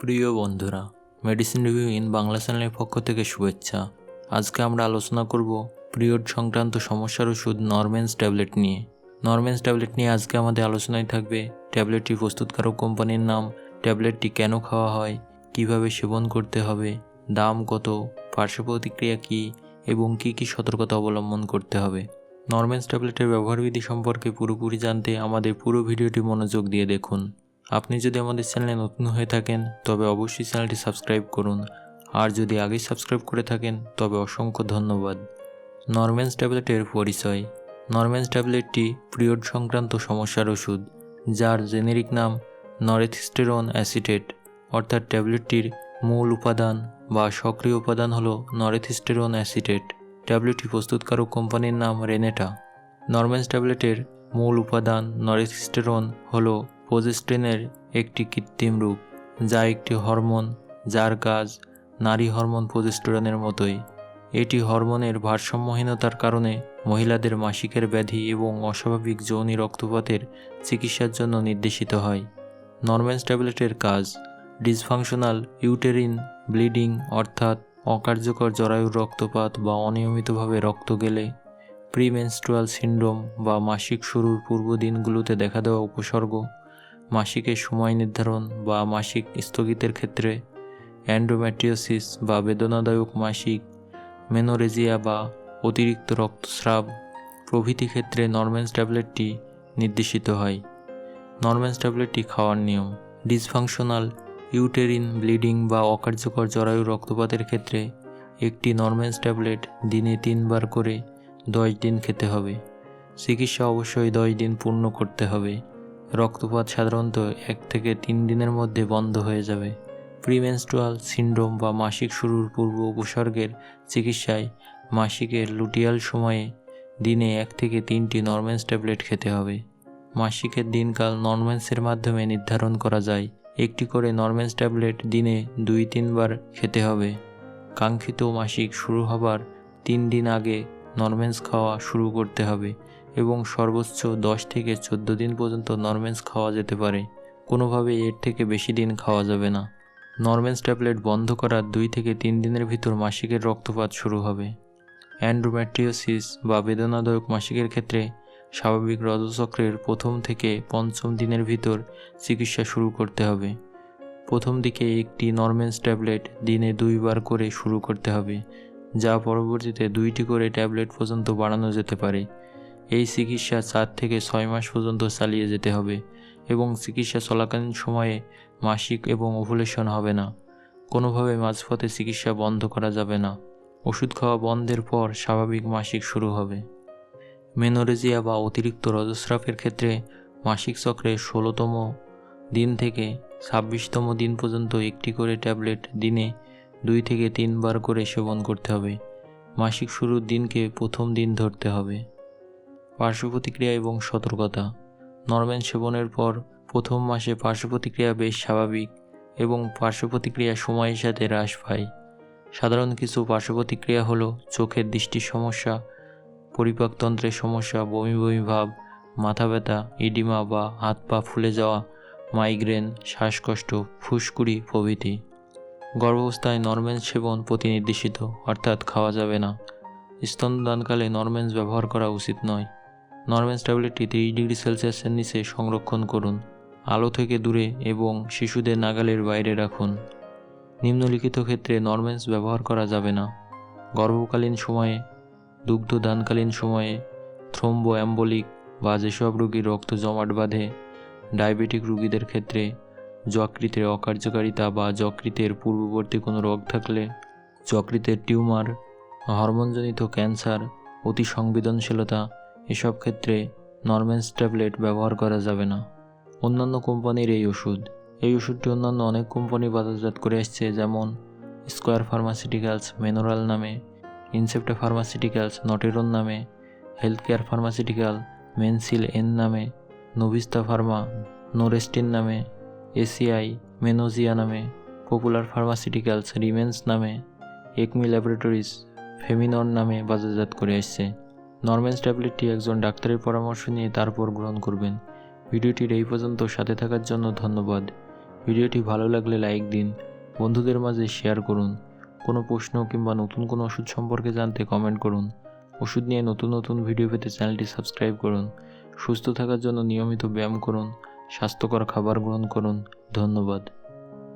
প্রিয় বন্ধুরা medicine review in Bangla চ্যানেলের পক্ষ থেকে শুভেচ্ছা। আজকে আমরা আলোচনা করব পিরিয়ড সংক্রান্ত সমস্যার ওষুধ নরমেন্স ট্যাবলেট নিয়ে। নরমেন্স ট্যাবলেট নিয়ে আজকে আমাদের আলোচনায় থাকবে ট্যাবলেটটি প্রস্তুতকারক কোম্পানির নাম, ট্যাবলেটটি কেন খাওয়া হয়, কীভাবে সেবন করতে হবে, দাম কত, পার্শ্ব প্রতিক্রিয়া কী, এবং কী কী সতর্কতা অবলম্বন করতে হবে। নরমেন্স ট্যাবলেটের ব্যবহারবিধি সম্পর্কে পুরোপুরি জানতে আমাদের পুরো ভিডিওটি মনোযোগ দিয়ে দেখুন। আপনি যদি আমাদের চ্যানেলে নতুন হয়ে থাকেন, তবে অবশ্যই চ্যানেলটি সাবস্ক্রাইব করুন। আর যদি আগে সাবস্ক্রাইব করে থাকেন, তবে অসংখ্য ধন্যবাদ। নরমেন্স ট্যাবলেটের পরিচয়। নরমেন্স ট্যাবলেটটি পিরিয়ড সংক্রান্ত সমস্যার ওষুধ, যার জেনেরিক নাম নরেথিস্টেরন অ্যাসিটেট। অর্থাৎ ট্যাবলেটটির মূল উপাদান বা সক্রিয় উপাদান হলো নরেথিস্টেরন অ্যাসিটেট। ট্যাবলেটটি প্রস্তুতকারক কোম্পানির নাম রেনেটা। নরমেন্স ট্যাবলেটের মূল উপাদান নরেথিস্টেরন হলো প্রোজেস্টেনের একটি কৃত্রিম রূপ, যা একটি হরমোন, যার কাজ নারী হরমোন প্রোজেস্টেরনের মতোই। এটি হরমোনের ভারসাম্যহীনতার কারণে মহিলাদের মাসিকের ব্যাধি এবং অস্বাভাবিক যৌনি রক্তপাতের চিকিৎসার জন্য নির্দেশিত হয়। নরমেন্স ট্যাবলেটের কাজ, ডিসফাংশনাল ইউটেরিন ব্লিডিং অর্থাৎ অকার্যকর জরায়ুর রক্তপাত বা অনিয়মিতভাবে রক্ত গেলে, প্রিমেনস্ট্রুয়াল সিন্ড্রোম বা মাসিক শুরুর পূর্ব দিনগুলোতে দেখা দেওয়া উপসর্গ। মাসিকের সময় নির্ধারণ বা মাসিক স্থগিতের ক্ষেত্রে অ্যান্ডোম্যাট্রিওসিস বা বেদনাদায়ক মাসিক মেনোরেজিয়া বা অতিরিক্ত রক্তস্রাব প্রভৃতি ক্ষেত্রে নরমেন্স ট্যাবলেটটি নির্দেশিত হয়। নরমেন্স ট্যাবলেটটি খাওয়ার নিয়ম। ডিসফাংশনাল ইউটেরিন ব্লিডিং বা অকার্যকর জরায়ু রক্তপাতের ক্ষেত্রে একটি নরমেন্স ট্যাবলেট দিনে তিনবার করে দশ দিন খেতে হবে। চিকিৎসা অবশ্যই দশ দিন পূর্ণ করতে হবে। রক্তপাত সাধারণত এক থেকে তিন দিনের মধ্যে বন্ধ হয়ে যাবে। প্রিমেনস্ট্রুয়াল সিন্ড্রোম বা মাসিক শুরুর পূর্ব উপসর্গের চিকিৎসায় মাসিকের লুটিয়াল সময়ে দিনে এক থেকে তিনটি নরমেন্স ট্যাবলেট খেতে হবে। মাসিকের দিনকাল নরমেন্সের মাধ্যমে নির্ধারণ করা যায়। একটি করে নরমেন্স ট্যাবলেট দিনে দুই তিনবার খেতে হবে। কাঙ্ক্ষিত মাসিক শুরু হবার তিন দিন আগে নরমেন্স খাওয়া শুরু করতে হবে। এবং সর্বোচ্চ দশ থেকে চোদ্দ দিন পর্যন্ত নরমেন্স খাওয়া যেতে পারে। কোনোভাবে এর থেকে বেশি দিন খাওয়া যাবে না। নরমেন্স ট্যাবলেট বন্ধ করার দুই থেকে তিন দিনের ভিতর মাসিকের রক্তপাত শুরু হবে। অ্যান্ড্রোম্যাট্রিওসিস বা বেদনাদায়ক মাসিকের ক্ষেত্রে স্বাভাবিক রজচক্রের প্রথম থেকে পঞ্চম দিনের ভিতর চিকিৎসা শুরু করতে হবে। প্রথম দিকে একটি নরমেন্স ট্যাবলেট দিনে দুইবার করে শুরু করতে হবে, যা পরবর্তীতে দুইটি করে ট্যাবলেট পর্যন্ত বাড়ানো যেতে পারে। এই চিকিৎসা চার থেকে ছয় মাস পর্যন্ত চালিয়ে যেতে হবে এবং চিকিৎসা চলাকালীন সময়ে মাসিক এবং ওভুলেশন হবে না। কোনোভাবে মাঝপথে চিকিৎসা বন্ধ করা যাবে না। ওষুধ খাওয়া বন্ধের পর স্বাভাবিক মাসিক শুরু হবে। মেনোরেজিয়া বা অতিরিক্ত রজস্রাবের ক্ষেত্রে মাসিক চক্রে ষোলোতম দিন থেকে ছাব্বিশতম দিন পর্যন্ত একটি করে ট্যাবলেট দিনে দুই থেকে তিনবার করে সেবন করতে হবে। মাসিক শুরুর দিনকে প্রথম দিন ধরতে হবে। পার্শ্ব প্রতিক্রিয়া এবং সতর্কতা। নরমেন সেবনের পর প্রথম মাসে পার্শ্ব প্রতিক্রিয়া বেশ স্বাভাবিক এবং পার্শ্ব প্রতিক্রিয়া সময়ের সাথে হ্রাস পায়। সাধারণ কিছু পার্শ্ব প্রতিক্রিয়া হলো চোখের দৃষ্টির সমস্যা পরিপাকতন্ত্রের সমস্যা, বমি বমি ভাব, মাথা ব্যথা ইডিমা বা হাত পা ফুলে যাওয়া, মাইগ্রেন, শ্বাসকষ্ট, ফুসকুড়ি প্রভৃতি। গর্ভাবস্থায় নরমেন্স সেবন প্রতিনির্দেশিত, অর্থাৎ খাওয়া যাবে না। স্তনদানকালে নরমেন্স ব্যবহার করা উচিত নয়। নরমেন্স ট্যাবলেটটি তিরিশ ডিগ্রি সেলসিয়াসের নিচে সংরক্ষণ করুন। আলো থেকে দূরে এবং শিশুদের নাগালের বাইরে রাখুন। নিম্নলিখিত ক্ষেত্রে নরমেন্স ব্যবহার করা যাবে না। গর্ভকালীন সময়ে দুগ্ধদানকালীন সময়ে থ্রোম্বো অ্যাম্বলিক বা যেসব রোগীর রক্ত জমাট বাঁধে, ডায়াবেটিক রোগীদের ক্ষেত্রে যকৃতের অকার্যকারিতা বা যকৃতের পূর্ববর্তী কোনো রোগ থাকলে যকৃতের টিউমার, হরমোনজনিত ক্যান্সার, অতি সংবেদনশীলতা এসব ক্ষেত্রে নরমেন্স ট্যাবলেট ব্যবহার করা যাবে না। অন্যান্য কোম্পানির এই ওষুধ। এই ওষুধটি অন্যান্য অনেক কোম্পানি বাজারজাত করে আসছে, যেমন স্কোয়ার ফার্মাসিউটিক্যালস মেনোরাল নামে, ইনসেপ্টা ফার্মাসিউটিক্যালস নটেরন নামে হেলথ কেয়ার ফার্মাসিউটিক্যাল মেনসিল এন নামে, নোভিস্তা ফার্মা নোরেস্টিন নামে, এসিআই মেনোজিয়া নামে, পপুলার ফার্মাসিউটিক্যালস রিমেন্স নামে, একমি ল্যাবরেটরিজ ফেমিনন নামে বাজারজাত করে আসছে। নরমেন্স ট্যাবলেটটি একজন ডাক্তারের পরামর্শ নিয়ে তারপর গ্রহণ করবেন। ভিডিওটির এই পর্যন্ত সাথে থাকার জন্য ধন্যবাদ। ভিডিওটি ভালো লাগলে লাইক দিন, বন্ধুদের মাঝে শেয়ার করুন। কোনো প্রশ্ন কিংবা নতুন কোনো ওষুধ সম্পর্কে জানতে কমেন্ট করুন। ওষুধ নিয়ে নতুন নতুন ভিডিও পেতে চ্যানেলটি সাবস্ক্রাইব করুন। সুস্থ থাকার জন্য নিয়মিত ব্যায়াম করুন, স্বাস্থ্যকর খাবার গ্রহণ করুন। ধন্যবাদ।